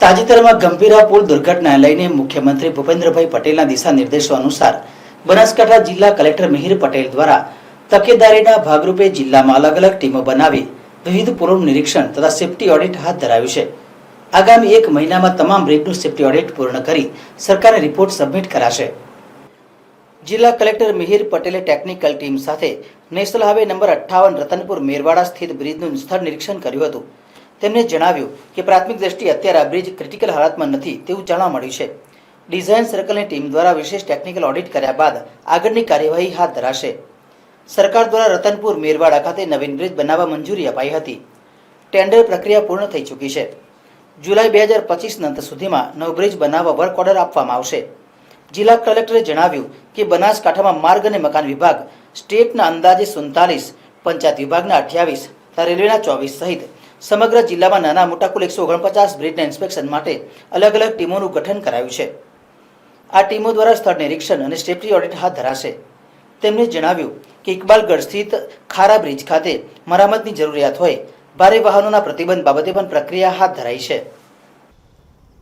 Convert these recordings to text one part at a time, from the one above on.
તાજેતરમાં ગંભીરા પુલ દુર્ઘટના લઈને મુખ્યમંત્રી ભૂપેન્દ્રભાઈ પટેલના દિશા નિર્દેશો અનુસાર બનાસકાંઠા જિલ્લા કલેક્ટર મિહિર પટેલ દ્વારા તકેદારીના ભાગરૂપે જિલ્લામાં અલગ અલગ ટીમો બનાવી વિવિધ પુલોનું નિરીક્ષણ તથા સેફટી ઓડિટ હાથ ધરાયું છે. આગામી એક મહિનામાં તમામ બ્રિજનું સેફટી ઓડિટ પૂર્ણ કરી સરકારને રિપોર્ટ સબમિટ કરાશે. જિલ્લા કલેક્ટર મિહિર પટેલે ટેકનિકલ ટીમ સાથે નેશનલ હાઈવે નંબર અઠ્ઠાવન રતનપુર મેરવાડા સ્થિત બ્રિજનું સ્થળ નિરીક્ષણ કર્યું હતું. તેમણે જણાવ્યું કે પ્રાથમિક દ્રષ્ટિએ અત્યારે આ બ્રિજ ક્રિટિકલ હાલતમાં નથી તેવું જાણવા મળ્યું છે. ડિઝાઇન સર્કલની ટીમ દ્વારા વિશેષ ટેકનિકલ ઓડિટ કર્યા બાદ આગળની કાર્યવાહી હાથ ધરાશે. સરકાર દ્વારા રતનપુર મેરવાડા ખાતે નવીન બ્રિજ બનાવવા મંજૂરી અપાઈ હતી. ટેન્ડર પ્રક્રિયા પૂર્ણ થઈ ચૂકી છે. જુલાઈ બે હજાર પચીસના અંત સુધીમાં નવ બ્રિજ બનાવવા વર્ક ઓર્ડર આપવામાં આવશે. જિલ્લા કલેક્ટરે જણાવ્યું કે બનાસકાંઠામાં માર્ગ અને મકાન વિભાગ, સ્ટેટના અંદાજે સુડતાલીસ, પંચાયત વિભાગના અઠ્યાવીસ, તથા રેલવેના ચોવીસ સહિત સમગ્ર જિલ્લામાં નાના મોટા કુલ એકસો ઓગણપચાસ બ્રિજના ઇન્સ્પેક્શન માટે અલગ અલગ ટીમોનું ગઠન કરાયું છે. આ ટીમો દ્વારા સ્થળ નિરીક્ષણ અને સેફ્ટી ઓડિટ હાથ ધરાશે. તેમણે જણાવ્યું કે ઇકબાલગઢ સ્થિત ખારા બ્રિજ ખાતે મરામતની જરૂરિયાત હોય, ભારે વાહનોના પ્રતિબંધ બાબતે પણ પ્રક્રિયા હાથ ધરાઈ છે.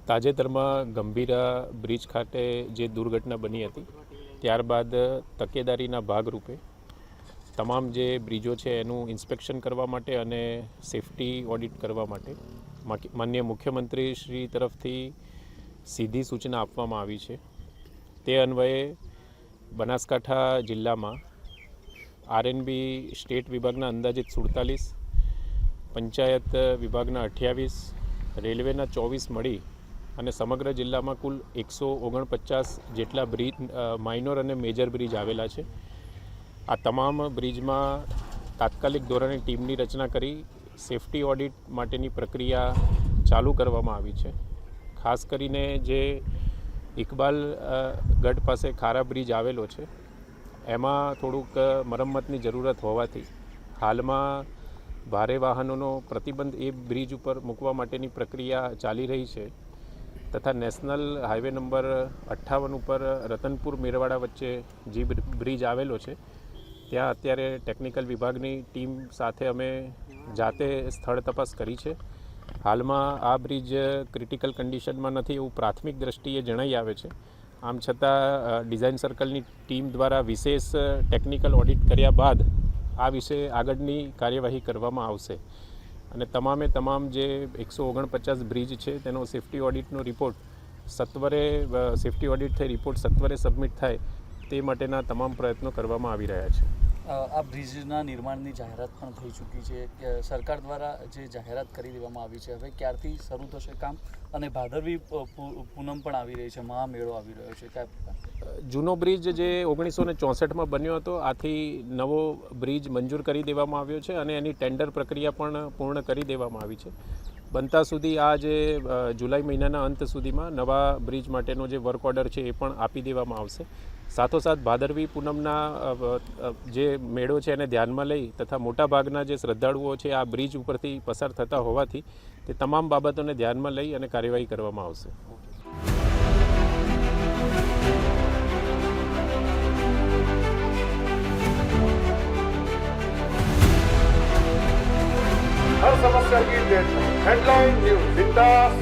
તાજેતરમાં ગંભીરા બ્રિજ ખાતે જે દુર્ઘટના બની હતી, ત્યારબાદ તકેદારીના ભાગરૂપે તમામ જે બ્રિજો છે એનું ઇન્સ્પેક્શન કરવા માટે અને સેફટી ઓડિટ કરવા માટે માન્ય મુખ્યમંત્રી શ્રી તરફથી સીધી સૂચના આપવામાં આવી છે. તે અન્વયે બનાસકાંઠા જિલ્લામાં આરએનબી સ્ટેટ વિભાગના અંદાજિત સુડતાલીસ, પંચાયત વિભાગના અઠ્યાવીસ, રેલવેના ચોવીસ મળી અને સમગ્ર જિલ્લામાં કુલ એકસો ઓગણપચાસ જેટલા બ્રિજ માઇનોર અને મેજર બ્રિજ આવેલા છે. આ તમામ બ્રિજમાં તાત્કાલિક ધોરણે ટીમની રચના કરી સેફટી ઓડિટ માટેની પ્રક્રિયા ચાલુ કરવામાં આવી છે. ખાસ કરીને જે ઇકબાલ ગઢ પાસે ખારા બ્રિજ આવેલો છે, એમાં થોડુંક મરમ્મતની જરૂરત હોવાથી હાલમાં ભારે વાહનોનો પ્રતિબંધ એ બ્રિજ ઉપર મૂકવા માટેની પ્રક્રિયા ચાલી રહી છે. તથા નેશનલ હાઈવે નંબર અઠ્ઠાવન ઉપર રતનપુર મેરવાડા વચ્ચે જે બ્રિજ આવેલો છે, ત્યાં અત્યારે ટેકનિકલ વિભાગની ટીમ સાથે અમે જાતે સ્થળ તપાસ કરી છે. હાલમાં આ બ્રિજ ક્રિટિકલ કન્ડિશનમાં નથી એવું પ્રાથમિક દ્રષ્ટિએ જણાઈ આવે છે. આમ છતાં ડિઝાઇન સર્કલની ટીમ દ્વારા વિશેષ ટેકનિકલ ઓડિટ કર્યા બાદ આ વિશે આગળની કાર્યવાહી કરવામાં આવશે. અને તમામે તમામ જે એકસો ઓગણપચાસ બ્રિજ છે, તેનો સેફ્ટી ઓડિટનો રિપોર્ટ સત્વરે સેફ્ટી ઓડિટ થઈ રિપોર્ટ સત્વરે સબમિટ થાય તે માટેના તમામ પ્રયત્નો કરવામાં આવી રહ્યા છે. આ બ્રિજના નિર્માણની જાહેરાત પણ થઈ ચૂકી છે કે સરકાર દ્વારા જે જાહેરાત કરી દેવામાં આવી છે, હવે ક્યારથી શરૂ થશે કામ? અને ભાદરવી પૂનમ પણ આવી રહી છે, મહામેળો આવી રહ્યો છે, કયા જૂનો બ્રિજ જે ઓગણીસો ને ચોસઠમાં બન્યો હતો, આથી નવો બ્રિજ મંજૂર કરી દેવામાં આવ્યો છે અને એની ટેન્ડર પ્રક્રિયા પણ પૂર્ણ કરી દેવામાં આવી છે. બનતા સુધી આ જે જુલાઈ મહિનાના અંત સુધીમાં નવા બ્રિજ માટેનો જે વર્ક ઓર્ડર છે એ પણ આપી દેવામાં આવશે. સાથોસાથ ભાદરવી પૂનમના જે મેળો છે એને ધ્યાનમાં લઈ તથા મોટાભાગના જે શ્રદ્ધાળુઓ છે આ બ્રિજ ઉપરથી પસાર થતા હોવાથી તે તમામ બાબતોને ધ્યાનમાં લઈ અને કાર્યવાહી કરવામાં આવશે. సమస్యలకి హెడ్లైన్ న్యూస్ బిందాస్